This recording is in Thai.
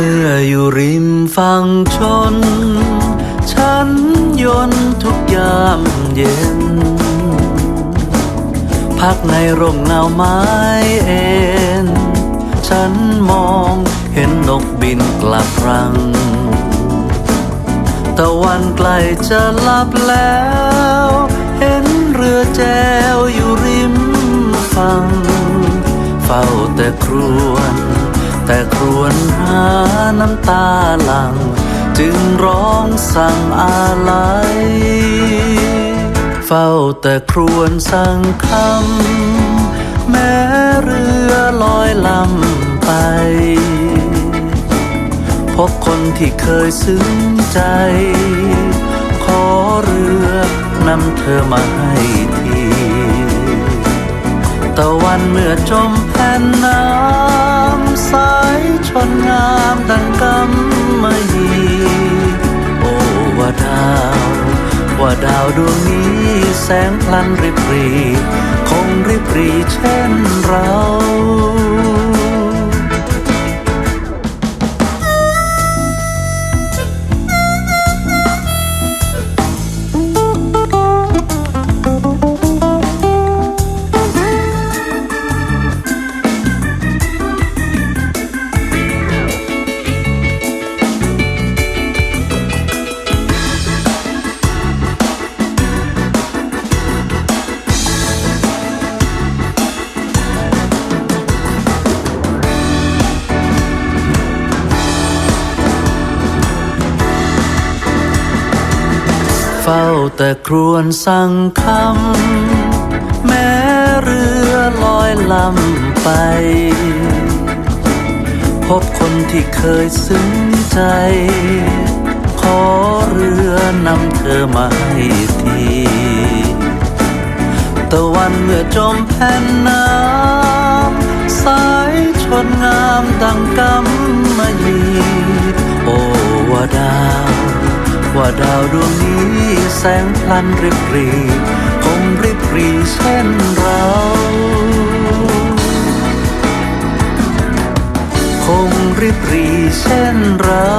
มื่ออยู่ริมฝั่งชน ฉันยนทุกยามเย็น พักในร่มเงาไม้เอ็น ฉันมองเห็นนกบินกลับรัง ตะวันใกล้จะลับแล้ว เห็นเรือแจวอยู่ริมฝั่ง เฝ้าแต่ครวน แต่ครวนหาน้ำตาหลัง จึงร้องสั่งอาลัย เฝ้าแต่ครวนสั่งคำแม้เรือลอยลำไป พบคนที่เคยซึ้งใจ ขอเรือนำเธอมาให้ทีตะวันเมื่อจมแผ่นน้ำ สายชนงามดังกำมะหยีโอ้ว่าดาว ว่าดาวดวงนี้แสงพลันริบหรี คงริบหรีเช่นเรา เฝ้าแต่ครวนสั่งคำแม้เรือลอยลำไป พบคนที่เคยซึ้งใจ ขอเรือนำเธอมาให้ทีตะวันเมื่อจมแผ่นน้ำสายชนงามดังกำมะยี โอว่าดาว ว่าดาวดวงนี้ แสงพลันริบรีคงริบรีเช่นเราคงริบรีเช่นเรา